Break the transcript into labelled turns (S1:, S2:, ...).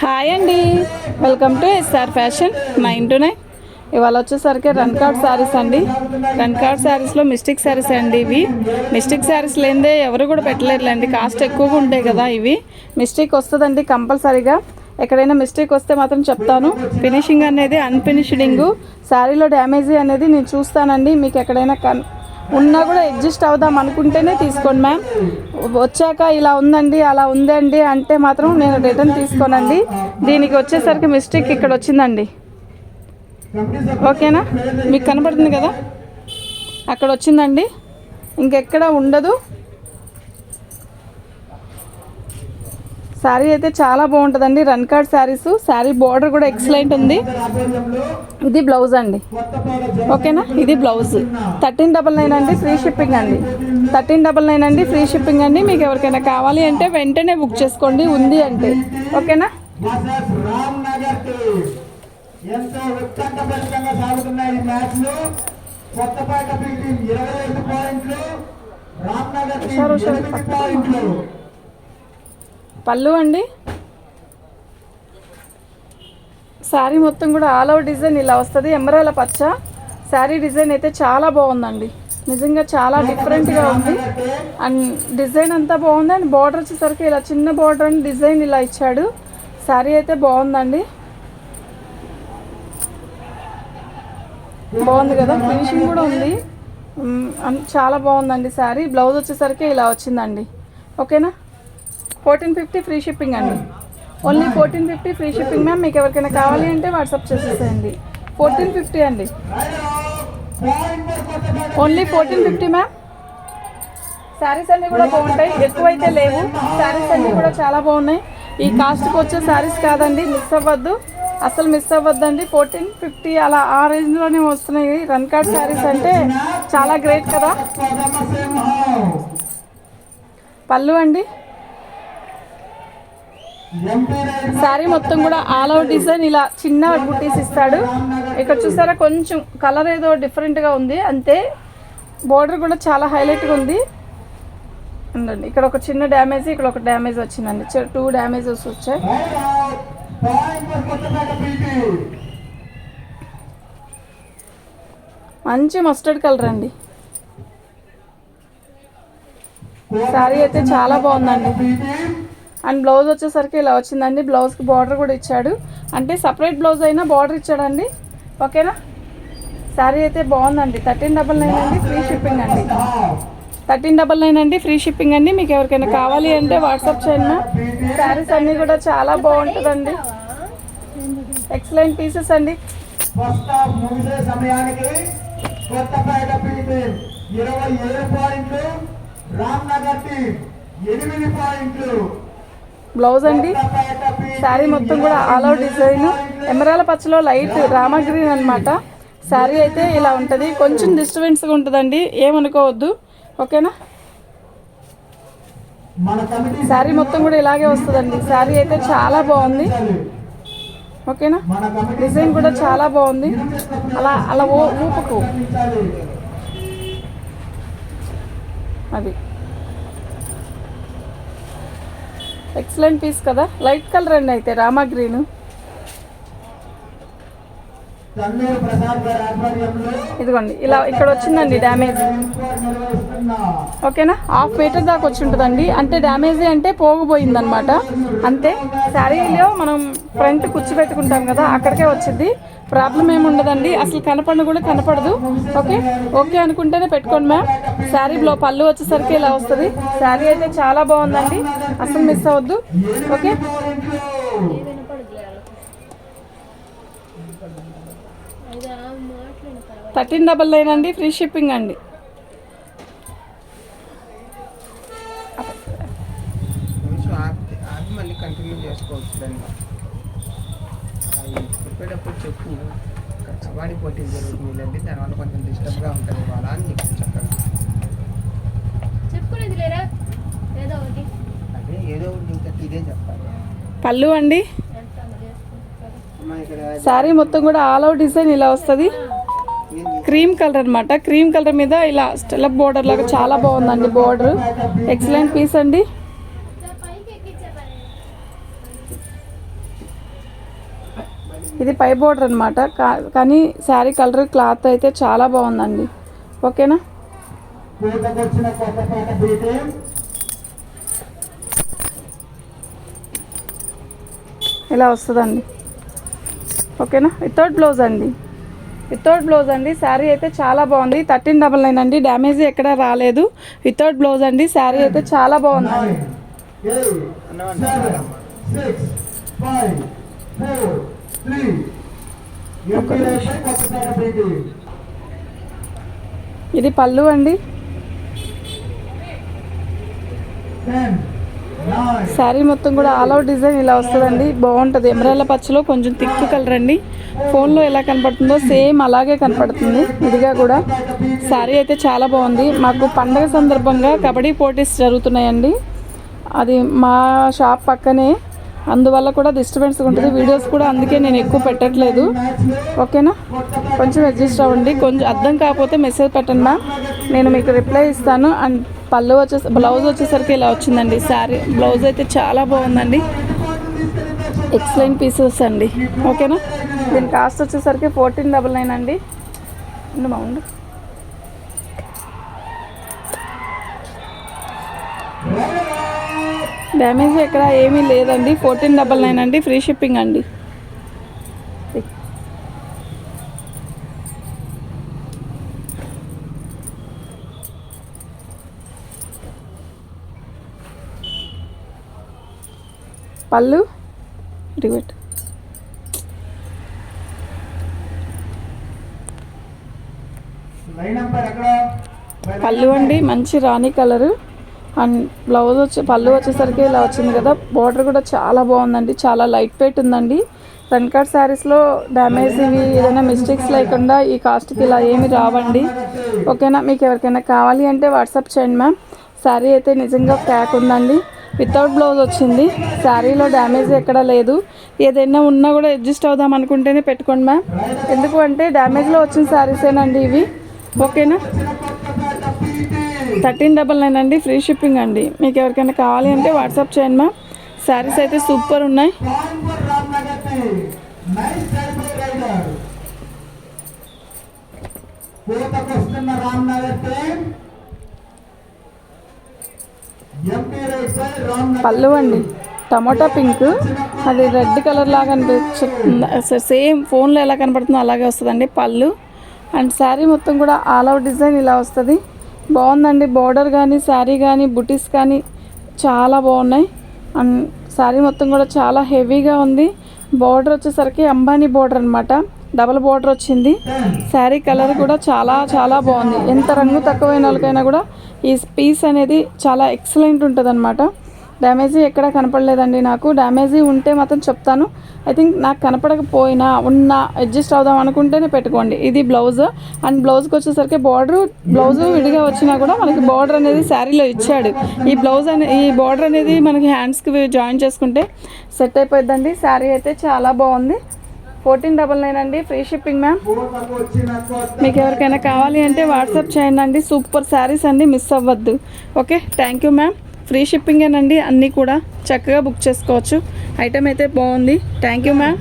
S1: Hi అండి. Welcome to SR fashion nine to nine ఇవాళ వచ్చేసరికి రన్ కార్డ్ శారీస్ అండి. రన్ కార్డ్ శారీస్లో మిస్టిక్ శారీస్ అండి ఇవి. మిస్టిక్ శారీస్ లేదే ఎవరు కూడా పెట్టలేరులేండి. కాస్ట్ ఎక్కువగా ఉంటాయి కదా ఇవి. మిస్టేక్ వస్తుందండి కంపల్సరీగా. ఎక్కడైనా మిస్టేక్ వస్తే మాత్రం చెప్తాను. ఫినిషింగ్ అనేది అన్ఫినిషింగ్ శారీలో డ్యామేజీ అనేది నేను చూస్తానండి. మీకు ఎక్కడైనా కన్ ఉన్నా కూడా అడ్జస్ట్ అవుదాం అనుకుంటేనే తీసుకోండి మ్యామ్. వచ్చాక ఇలా ఉందండి అలా ఉందండి అంటే మాత్రం నేను రిటర్న్ తీసుకోనండి. దీనికి వచ్చేసరికి మిస్టేక్ ఇక్కడ వచ్చిందండి. ఓకేనా? మీకు కనపడుతుంది కదా? అక్కడ వచ్చిందండి. ఇంకెక్కడ ఉండదు. శారీ అయితే చాలా బాగుంటుందండి. Run card saris. Sari border కూడా ఎక్సలెంట్ ఉంది. ఇది బ్లౌజ్ అండి. ఓకేనా? ఇది బ్లౌజ్. థర్టీన్ డబల్ నైన్ అండి ఫ్రీ షిప్పింగ్ అండి. థర్టీన్ డబల్ నైన్ అండి ఫ్రీ షిప్పింగ్ అండి. మీకు ఎవరికైనా కావాలి అంటే వెంటనే బుక్ చేసుకోండి ఉంది అంటే. ఓకేనా?
S2: ఎంతో ఉత్కంఠభరితంగా సాగుతున్నాయి ఈ మ్యాచ్లు కొత్తపేట ఇరవై ఐదు పాయింట్లు. రామ్ నగర్ టీం
S1: హుషారు, హుషారు,
S2: ఎనిమిది
S1: పక్కన.
S2: పాయింట్లు.
S1: పళ్ళు అండి. శారీ మొత్తం కూడా ఆల్ ఓవర్ డిజైన్ ఇలా వస్తుంది. ఎమరాల పచ్చ. శారీ డిజైన్ అయితే చాలా బాగుందండి. నిజంగా చాలా డిఫరెంట్గా ఉంది. అండ్ డిజైన్ అంతా బాగుంది. అండ్ బార్డర్ వచ్చేసరికి ఇలా చిన్న బార్డర్ అండ్ డిజైన్ ఇలా ఇచ్చాడు. శారీ అయితే బాగుందండి. బాగుంది కదా? ఫినిషింగ్ కూడా ఉంది. చాలా బాగుందండి శారీ. బ్లౌజ్ వచ్చేసరికి ఇలా వచ్చిందండి. ఓకేనా? ఫోర్టీన్ ఫిఫ్టీ ఫ్రీ షిప్పింగ్ అండి. Only fourteen fifty free shipping ma'am. మీకు ఎవరికైనా కావాలి అంటే వాట్సాప్ చేసేసేయండి. ఫోర్టీన్ ఫిఫ్టీ అండి. Only fourteen fifty ma'am. Saris అన్నీ కూడా బాగుంటాయి. ఎక్కువైతే లేవు. శారీస్ అన్నీ కూడా చాలా బాగున్నాయి. ఈ కాస్ట్కి వచ్చే శారీస్ కాదండి. మిస్ అవ్వద్దు. అసలు మిస్ అవ్వద్దండి. ఫోర్టీన్ ఫిఫ్టీ అలా ఆ రేంజ్లోనే వస్తున్నాయి. రన్ కార్డ్ శారీస్ అంటే చాలా గ్రేట్ కదా. పళ్ళు అండి. శారీ మొత్తం కూడా ఆల్ అవుట్ డిజైన్ ఇలా చిన్న బుట్టీస్ ఇస్తాడు. ఇక్కడ చూసారా కొంచెం కలర్ ఏదో డిఫరెంట్గా ఉంది. అంతే బోర్డర్ కూడా చాలా హైలైట్గా ఉంది. ఉందండి ఇక్కడ ఒక చిన్న డ్యామేజ్ ఇక్కడ ఒక డ్యామేజ్ వచ్చిందండి. టూ డ్యామేజెస్ వచ్చాయి. మంచి మస్టర్డ్ కలర్ అండి. శారీ అయితే చాలా బాగుందండి. అండ్ బ్లౌజ్ వచ్చేసరికి ఇలా వచ్చిందండి. బ్లౌజ్కి బార్డర్ కూడా ఇచ్చాడు. అంటే సపరేట్ బ్లౌజ్ అయినా బార్డర్ ఇచ్చాడండి. ఓకేనా? శారీ అయితే బాగుందండి. థర్టీన్ డబల్ నైన్ అండి ఫ్రీ షిప్పింగ్ అండి. థర్టీన్ డబల్ నైన్ అండి ఫ్రీ షిప్పింగ్ అండి. మీకు ఎవరికైనా కావాలి అంటే వాట్సాప్ చేయండి శారీస్ అన్నీ కూడా చాలా బాగుంటుందండి. ఎక్సలెంట్ పీసెస్ అండి.
S2: కొత్తపేట ఇరవై ఏడు పాయింట్లు రామ్ నగర్ టీం ఎనిమిది పాయింట్లు.
S1: బ్లౌజ్ అండి. శారీ మొత్తం కూడా ఆల్ అవుట్ డిజైన్ ఎమరాల పచ్చలో లైట్ రామా గ్రీన్ అనమాట శారీ అయితే ఇలా ఉంటుంది. కొంచెం డిస్టర్బెన్స్గా ఉంటుందండి. ఏమనుకోవద్దు. ఓకేనా? శారీ మొత్తం కూడా ఇలాగే వస్తుందండి. శారీ అయితే చాలా బాగుంది. ఓకేనా? డిజైన్ కూడా చాలా బాగుంది. అలా అలా ఊపకు. అది. ఎక్సలెంట్ పీస్ కదా. లైట్ కలర్ అండి అయితే రామా గ్రీన్ ఇదిగోండి ఇలా ఇక్కడ వచ్చిందండి డ్యామేజ్ ఓకేనా? హాఫ్ మీటర్ దాకా వచ్చి ఉంటుందండి అంటే డ్యామేజ్ అంటే పోగిపోయింది అనమాట అంతే శారీలో మనం ఫ్రంట్ పెట్టుకుంటాం కదా అక్కడికే వచ్చింది. ప్రాబ్లం ఏమి ఉండదండి అసలు కనపడను కూడా కనపడదు. ఓకే ఓకే అనుకుంటేనే పెట్టుకోండి మ్యామ్ శారీ పళ్ళు వచ్చేసరికి ఇలా వస్తుంది. శారీ అయితే చాలా బాగుందండి. అసలు మిస్ అవ్వద్దు. ఓకే థర్టీన్ డబల్ నైన్ అండి ఫ్రీ షిప్పింగ్ అండి.
S3: కంటిన్యూ చేసుకోవచ్చు చెప్పేటప్పుడు చెప్పు. కష్టపడి పోటీ జరుగుతుంది లేదంటే దానివల్ల కొంచెం డిస్టర్బ్గా ఉంటుంది ఇవాళ అని చెప్పి.
S4: ఏదో
S3: ఇదే
S1: పళ్ళు అండి?
S4: ఎంత చేసుకుంటారు
S3: అమ్మా ఇక్కడ
S1: శారీ మొత్తం కూడా ఆల్ అవుట్ డిజైన్ ఇలా వస్తుంది. క్రీమ్ కలర్ అనమాట క్రీమ్ కలర్ మీద ఇలా స్టెలప్ బోర్డర్ లాగా చాలా బాగుందండి బోర్డర్. ఎక్సలెంట్ పీస్ అండి. ఇది పై బోర్డర్ అనమాట కానీ శారీ కలర్ క్లాత్ అయితే చాలా బాగుందండి. ఓకేనా? ఇలా వస్తుందండి? ఓకేనా? వితౌట్ బ్లౌజ్ అండి. వితౌట్ బ్లౌజ్ అండి శారీ అయితే చాలా బాగుంది. థర్టీన్ డబల్ నైన్ అండి డ్యామేజ్ ఎక్కడ రాలేదు. వితౌట్ బ్లౌజ్ అండి శారీ అయితే చాలా బాగుందండి. ఇది పళ్ళు అండి.
S2: టెన్ నైన్
S1: శారీ మొత్తం కూడా ఆల్ అవుట్ డిజైన్ ఇలా వస్తుందండి. బాగుంటుంది. ఎమరాల పచ్చలో కొంచెం థిక్ కలర్ అండి. ఫోన్లో ఎలా కనపడుతుందో సేమ్ అలాగే కనపడుతుంది. ఇదిగా కూడా. శారీ అయితే చాలా బాగుంది. మాకు పండగ సందర్భంగా కబడ్డీ పోటీస్ జరుగుతున్నాయండి. అది మా షాప్ పక్కనే. అందువల్ల కూడా డిస్టర్బెన్స్ ఉంటుంది. వీడియోస్ కూడా అందుకే నేను ఎక్కువ పెట్టట్లేదు. ఓకేనా? కొంచెం అడ్జస్ట్ అవ్వండి. కొంచెం అర్థం కాకపోతే మెసేజ్ పెట్టండి మ్యామ్. నేను మీకు రిప్లై ఇస్తాను. అండ్ పళ్ళు వచ్చే బ్లౌజ్ వచ్చేసరికి ఇలా వచ్చిందండి శారీ. బ్లౌజ్ అయితే చాలా బాగుందండి. ఎక్సలెంట్ పీసెస్ అండి. ఓకేనా? దీని కాస్ట్ వచ్చేసరికి ఫోర్టీన్ డబల్ నైన్ అండి. ఉండు మా ఉండు. డ్యామేజ్ ఎక్కడ ఏమీ లేదండి. ఫోర్టీన్ డబల్ నైన్ అండి. ఫ్రీ షిప్పింగ్ అండి. పళ్ళు.
S2: ఎక్కడ?
S1: పళ్ళు అండి మంచి రాణి కలరు. అండ్ బ్లౌజ్ వచ్చి పళ్ళు వచ్చేసరికి ఇలా వచ్చింది కదా బార్డర్ కూడా చాలా బాగుందండి చాలా లైట్ వెయిట్ ఉందండి. ఫ్రంట్ కట్ శారీస్లో డ్యామేజ్ ఇవి ఏదైనా మిస్టేక్స్ లేకుండా ఈ కాస్ట్కి ఇలా ఏమి రావండి. ఓకేనా మీకు ఎవరికైనా కావాలి అంటే వాట్సాప్ చేయండి మ్యామ్. శారీ అయితే నిజంగా ప్యాక్ ఉందండి. వితౌట్ బ్లౌజ్ వచ్చింది. శారీలో డ్యామేజ్ ఎక్కడ లేదు. ఏదైనా ఉన్నా కూడా అడ్జస్ట్ అవుదాం అనుకుంటేనే పెట్టుకోండి మ్యామ్ ఎందుకు అంటే డ్యామేజ్లో వచ్చిన శారీసేనండి ఇవి. ఓకేనా? థర్టీన్ డబల్ నైన్ అండి. ఫ్రీ షిప్పింగ్ అండి. మీకు ఎవరికైనా కావాలి అంటే వాట్సాప్ చేయండి మ్యామ్ శారీస్ అయితే సూపర్ ఉన్నాయి.
S2: రామ్నగర్ కోతకొస్తున్న రామ్నగర్ టీం ఎంపీ రైట్ పై రామ్నగర్
S1: పళ్ళు అండి. Tomato pink. అది రెడ్ కలర్ లాగా అనిపిస్తుంది సేమ్ ఫోన్లో ఎలా కనపడుతుందో అలాగే వస్తుందండి పళ్ళు. అండ్ శారీ మొత్తం కూడా ఆల్ అవుట్ డిజైన్ ఇలా వస్తుంది. బాగుందండి బార్డర్ కానీ శారీ కానీ బుటీస్ కానీ చాలా బాగున్నాయి. అండ్ శారీ మొత్తం కూడా చాలా హెవీగా ఉంది. బార్డర్ వచ్చేసరికి అంబానీ బార్డర్ అనమాట డబల్ బార్డర్ వచ్చింది. శారీ కలర్ కూడా చాలా చాలా బాగుంది. ఎంత రంగు తక్కువైన వాళ్ళకైనా కూడా ఈ పీస్ అనేది చాలా ఎక్సలెంట్ ఉంటుంది అనమాట డ్యామేజీ ఎక్కడ కనపడలేదండి నాకు. డ్యామేజీ ఉంటే మాత్రం చెప్తాను. ఐ థింక్ నాకు కనపడకపోయినా ఉన్న అడ్జస్ట్ అవుదాం అనుకుంటేనే పెట్టుకోండి. ఇది బ్లౌజ్. అండ్ బ్లౌజ్కి వచ్చేసరికి బార్డర్ బ్లౌజ్ విడిగా వచ్చినా కూడా మనకి బార్డర్ అనేది శారీలో ఇచ్చాడు. ఈ బ్లౌజ్ అనే ఈ బార్డర్ అనేది మనకి హ్యాండ్స్కి జాయిన్ చేసుకుంటే సెట్ అయిపోయిందండి శారీ అయితే చాలా బాగుంది. ఫోర్టీన్ డబల్ నైన్ అండి ఫ్రీ షిప్పింగ్ మ్యామ్. మీకు ఎవరికైనా కావాలి అంటే వాట్సాప్ చేయండి అండి సూపర్ శారీస్ అండి మిస్ అవ్వద్దు. Okay thank you ma'am. Free షిప్పింగేనండి అన్నీ కూడా చక్కగా బుక్ చేసుకోవచ్చు. ఐటమ్ అయితే బాగుంది. Thank you ma'am.